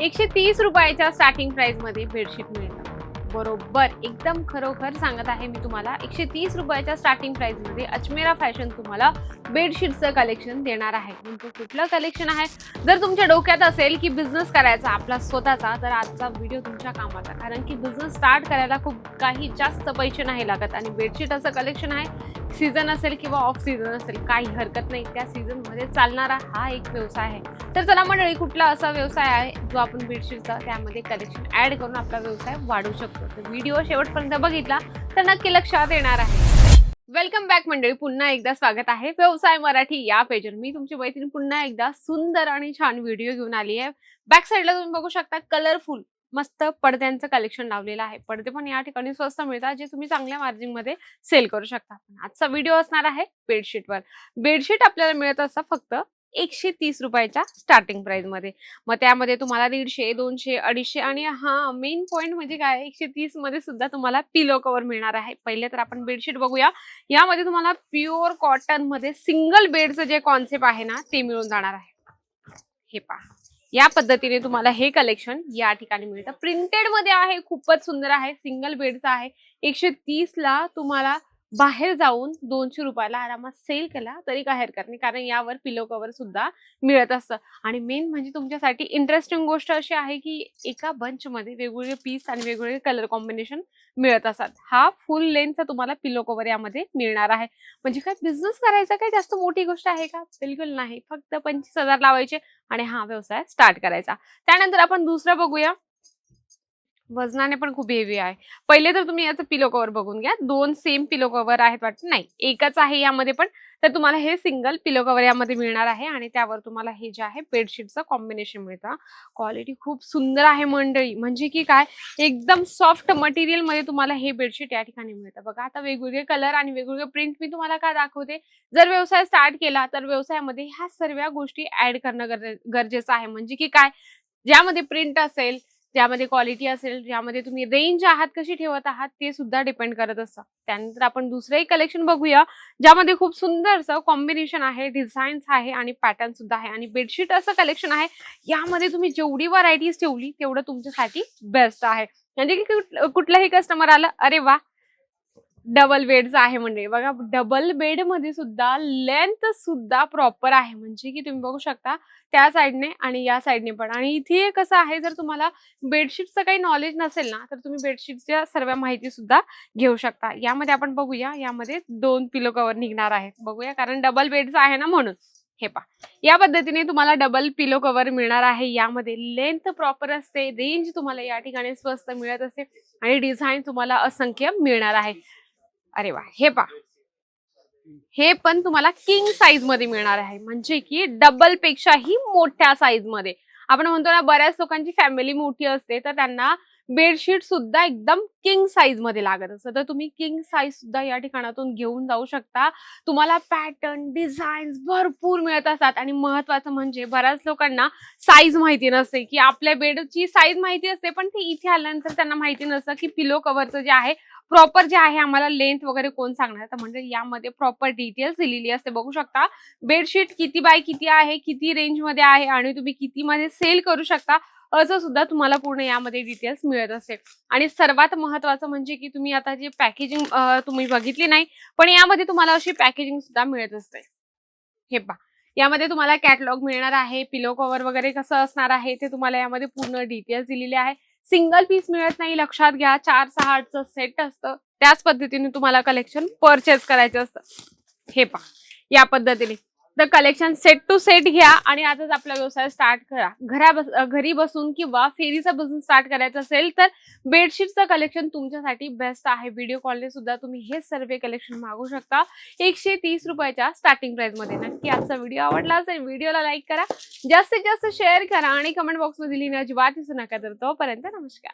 एकशे तीस रुपयाच्या स्टार्टिंग प्राइसमध्ये बेडशीट मिळतं. बरोबर. एकदम खरोखर सांगत आहे मी तुम्हाला. एकशे तीस रुपयाच्या स्टार्टिंग प्राइसमध्ये अजमेरा फॅशन तुम्हाला बेडशीटचं कलेक्शन देणार आहे. नेमकं कुठलं कलेक्शन आहे? जर तुमच्या डोक्यात असेल की बिझनेस करायचा आपला स्वतःचा तर आजचा व्हिडिओ तुमच्या कामाचा. कारण की बिझनेस स्टार्ट करायला खूप काही जास्त पैसे नाही लागत. आणि बेडशीट असं कलेक्शन आहे सीझन असेल किंवा ऑफ सीझन असेल काही हरकत नाही. त्या सीझनमध्ये चालणारा हा एक व्यवसाय आहे. तर चला मंडळी कुठला असा व्यवसाय आहे जो आपण बेडशीटचा त्यामध्ये कलेक्शन ॲड करून आपला व्यवसाय वाढवू शकतो? तर व्हिडिओ शेवटपर्यंत बघितला तर नक्की लक्षात येणार आहे. वेलकम बॅक मंडळी पुन्हा एकदा स्वागत आहे व्यवसाय मराठी या पेजवर. मी तुमची मैत्रीण पुन्हा एकदा सुंदर आणि छान व्हिडिओ घेऊन आली आहे. बॅक साईडला तुम्ही बघू शकता कलरफुल मस्त पडद्यांचं कलेक्शन लावलेलं आहे. पडदे पण या ठिकाणी स्वस्त मिळतात जे तुम्ही चांगल्या मार्जिनमध्ये सेल करू शकता. आजचा व्हिडिओ असणार आहे बेडशीटवर बेडशीट आपल्याला मिळत असतं फक्त एकशे तीस रुपयाच्या स्टार्टिंग प्राइसमध्ये. मग त्यामध्ये तुम्हाला दीडशे दोनशे अडीचशे आणि हा मेन पॉईंट म्हणजे काय? एकशे तीसमध्ये सुद्धा तुम्हाला पिलो कव्हर मिळणार आहे. पहिले तर आपण बेडशीट बघूया. यामध्ये तुम्हाला प्युअर कॉटनमध्ये सिंगल बेडचं जे कॉन्सेप्ट आहे ना ते मिळून जाणार आहे. हे पहा. या पद्धतीने तुम्हाला हे कलेक्शन या ठिकाणी मिळतं. प्रिंटेडमध्ये आहे खूपच सुंदर आहे. सिंगल बेडचं आहे. एकशे तीस ला तुम्हाला बाहेर जाऊन दोनशे रुपयाला आरामात सेल केला तरी काय हरकत नाही. कारण यावर पिलो कव्हर सुद्धा मिळत असतं. आणि मेन म्हणजे तुमच्यासाठी इंटरेस्टिंग गोष्ट अशी आहे की एका बंचमध्ये वेगवेगळे पीस आणि वेगवेगळे कलर कॉम्बिनेशन मिळत असतात. हा फुल लेन्थचा तुम्हाला पिलो कव्हर यामध्ये मिळणार आहे. म्हणजे काय बिझनेस करायचा काय? जास्त मोठी गोष्ट आहे का? बिलकुल नाही. फक्त पंचवीस हजार लावायचे आणि हा व्यवसाय स्टार्ट करायचा. त्यानंतर आपण दुसरं बघूया. वजनाने पण खूप हेवी आहे. पहिले तर तुम्ही याचं पिलो कव्हर बघून घ्या. दोन सेम पिलो कव्हर आहेत वाटतं. नाही एकच आहे यामध्ये पण. तर तुम्हाला हे सिंगल पिलो कव्हर यामध्ये मिळणार आहे आणि त्यावर तुम्हाला हे जे आहे बेडशीटचं कॉम्बिनेशन मिळतं. क्वालिटी खूप सुंदर आहे मंडळी. म्हणजे की काय एकदम सॉफ्ट मटेरियलमध्ये तुम्हाला हे बेडशीट या ठिकाणी मिळतं. बघा आता वेगवेगळे कलर आणि वेगवेगळे प्रिंट मी तुम्हाला का दाखवते? जर व्यवसाय स्टार्ट केला तर व्यवसायामध्ये ह्या सर्व गोष्टी ऍड करणं गरजे- गरजेचं आहे. म्हणजे की काय ज्यामध्ये प्रिंट असेल ज्यामध्ये क्वालिटी असेल ज्यामध्ये तुम्ही रेंज आहात कशी ठेवत आहात ते सुद्धा डिपेंड करत असतं. त्यानंतर आपण दुसरंही कलेक्शन बघूया ज्यामध्ये खूप सुंदरसं कॉम्बिनेशन आहे डिझाईन्स आहे आणि पॅटर्न सुद्धा आहे. आणि बेडशीट असं कलेक्शन आहे यामध्ये तुम्ही जेवढी व्हरायटीज ठेवली तेवढं तुमच्यासाठी बेस्ट आहे. म्हणजे की कुठलंही कस्टमर आलं अरे वा! डबल बेडचं आहे म्हणजे. बघा डबल बेडमध्ये सुद्धा लेंथ सुद्धा प्रॉपर आहे. म्हणजे की तुम्ही बघू शकता त्या साईडने आणि या साईडने पण. आणि इथे कसं आहे जर तुम्हाला बेडशीटचं काही नॉलेज नसेल ना तर तुम्ही बेडशीटच्या सर्व माहिती सुद्धा घेऊ शकता. यामध्ये आपण बघूया यामध्ये दोन पिलो कव्हर निघणार आहेत. बघूया कारण डबल बेडचं आहे ना म्हणून. हे पा या पद्धतीने तुम्हाला डबल पिलो कव्हर मिळणार आहे. यामध्ये लेंथ प्रॉपर असते रेंज तुम्हाला या ठिकाणी स्वस्त मिळत असते आणि डिझाईन तुम्हाला असंख्य मिळणार आहे. अरे वा हे पहा. हे पण तुम्हाला किंग साईजमध्ये मिळणार आहे. म्हणजे की डबल पेक्षाही मोठ्या साईजमध्ये. आपण म्हणतो ना बऱ्याच लोकांची फॅमिली मोठी असते तर त्यांना बेडशीट सुद्धा एकदम किंग साईजमध्ये लागत असतं. तर तुम्ही किंग साईज सुद्धा या ठिकाणातून घेऊन जाऊ शकता. तुम्हाला पॅटर्न डिझाईन्स भरपूर मिळत असतात. आणि महत्वाचं म्हणजे बऱ्याच लोकांना साईज माहिती नसते की आपल्या बेडची साईज माहिती असते पण ते इथे आल्यानंतर त्यांना माहिती नसतं की पिलो कव्हरचं जे आहे प्रॉपर जे आहे आम्हाला लेंथ वगैरे कोण सांगणार? तर म्हणजे यामध्ये प्रॉपर डिटेल्स दिलेली असते. बघू शकता बेडशीट किती बाय किती आहे किती रेंजमध्ये आहे आणि तुम्ही किती मध्ये सेल करू शकता असं सुद्धा तुम्हाला पूर्ण यामध्ये डिटेल्स मिळत असते. आणि सर्वात महत्वाचं म्हणजे की तुम्ही आता जे पॅकेजिंग तुम्ही बघितली नाही पण यामध्ये तुम्हाला अशी पॅकेजिंग सुद्धा मिळत असते. हे पा यामध्ये तुम्हाला कॅटलॉग मिळणार आहे पिलो कव्हर वगैरे कसं असणार आहे ते तुम्हाला यामध्ये पूर्ण डिटेल्स दिलेले आहे. सिंगल पीस मिळत नाही लक्षात घ्या. चार सहा आठचं सेट असतं. त्याच पद्धतीने तुम्हाला कलेक्शन परचेस करायचं असतं. हे पहा. या पद्धतीने. तर कलेक्शन सेट टू सेट घ्या आणि आजच आपला व्यवसाय स्टार्ट करा. घरा बस घरी बसून किंवा फेरीचा बिझनेस स्टार्ट करायचा असेल तर बेडशीटचं कलेक्शन तुमच्यासाठी बेस्ट आहे. व्हिडिओ कॉलने सुद्धा तुम्ही हे सर्व कलेक्शन मागू शकता. एकशे तीस रुपयाच्या स्टार्टिंग प्राइसमध्ये नक्की आजचा व्हिडिओ आवडला असेल व्हिडिओला लाईक करा. जास्तीत जास्त शेअर करा आणि कमेंट बॉक्समध्ये लिहिणं अजिबात विसरू नका तर तोपर्यंत नमस्कार.